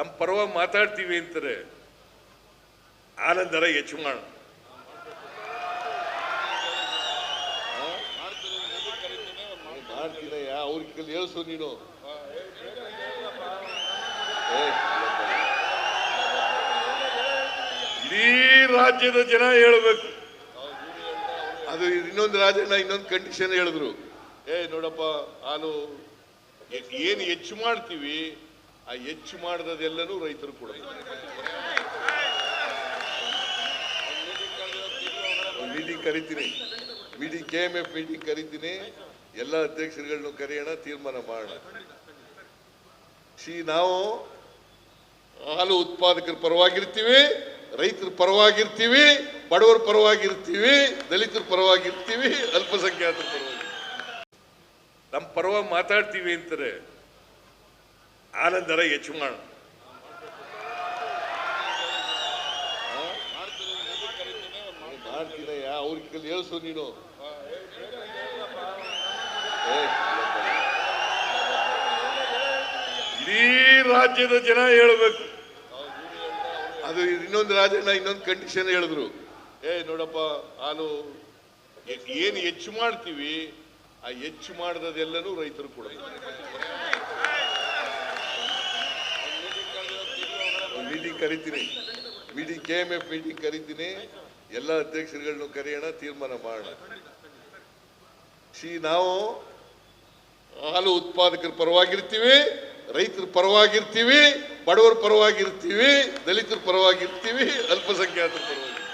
ನಮ್ಮ ಪರವಾಗಿ ಮಾತಾಡ್ತೀವಿ ಅಂತಾರೆ. ಆನಂದರ ಹೆಚ್ಚು ಮಾಡ ಮಾಡ್ತೀನಯ್ಯ ಅವ್ರಿಗೆ ಹೇಳ್ಸು ನೀನು. ಇಡೀ ರಾಜ್ಯದ ಜನ ಹೇಳ್ಬೇಕು. ಅದು ಇನ್ನೊಂದು ರಾಜ್ಯನ ಇನ್ನೊಂದು ಕಂಡೀಷನ್ ಹೇಳಿದ್ರು. ಏ ನೋಡಪ್ಪ ಹಾಲು ಏನು ಹೆಚ್ಚು ಮಾಡ್ತೀವಿ? ಆ ಹೆಚ್ಚು ಮಾಡಿದದೆಲ್ಲನೂ ರೈತರು ಕೊಡಬೇಕು. ಮೀಟಿಂಗ್ ಕರಿತೀನಿ. Meeting K M F meeting ಕರಿತೀನಿ. ಎಲ್ಲ ಅಧ್ಯಕ್ಷರುಗಳನ್ನು ಕರೆಯೋಣ, ತೀರ್ಮಾನ ಮಾಡೋಣ. ಸಿ ನಾವು ಹಾಲು ಉತ್ಪಾದಕರ ಪರವಾಗಿರ್ತೀವಿ, ರೈತರ ಪರವಾಗಿರ್ತೀವಿ, ಬಡವರ ಪರವಾಗಿರ್ತೀವಿ, ದಲಿತರ ಪರವಾಗಿರ್ತೀವಿ, ಅಲ್ಪಸಂಖ್ಯಾತರ ಪರವಾಗಿ ನಮ್ಮ ಪರವಾಗಿ ಮಾತಾಡ್ತೀವಿ ಅಂತಾರೆ. ಆನಂದರ ಹೆಚ್ಚು ಮಾಡ ಮಾಡ್ತೀನಯ್ಯ ಅವ್ರಿಗೆ ಕೈಲಿ ಹೇಳಿಸು ನೀನು. ಇಡೀ ರಾಜ್ಯದ ಜನ ಹೇಳ್ಬೇಕು. ಅದು ಇನ್ನೊಂದು ರಾಜಣ್ಣ ಇನ್ನೊಂದು ಕಂಡೀಷನ್ ಹೇಳಿದ್ರು. ಏ ನೋಡಪ್ಪ ಹಾಲು ಏನು ಹೆಚ್ಚು ಮಾಡ್ತೀವಿ ಆ ಹೆಚ್ಚು ಮಾಡಿದದೆಲ್ಲನೂ ರೈತರು ಕೊಡಬೇಕು ಮೀಟಿಂಗ್ ಕರಿತೀನಿ. Meeting K M F meeting ಕರಿತೀನಿ. ಎಲ್ಲ ಅಧ್ಯಕ್ಷರುಗಳನ್ನು ಕರೆಯೋಣ, ತೀರ್ಮಾನ ಮಾಡೋಣ. ಸಿ ನಾವು ಹಾಲು ಉತ್ಪಾದಕರ ಪರವಾಗಿರ್ತೀವಿ, ರೈತರ ಪರವಾಗಿರ್ತೀವಿ, ಬಡವರ ಪರವಾಗಿರ್ತೀವಿ, ದಲಿತರ ಪರವಾಗಿರ್ತೀವಿ, ಅಲ್ಪಸಂಖ್ಯಾತರ ಪರವಾಗಿ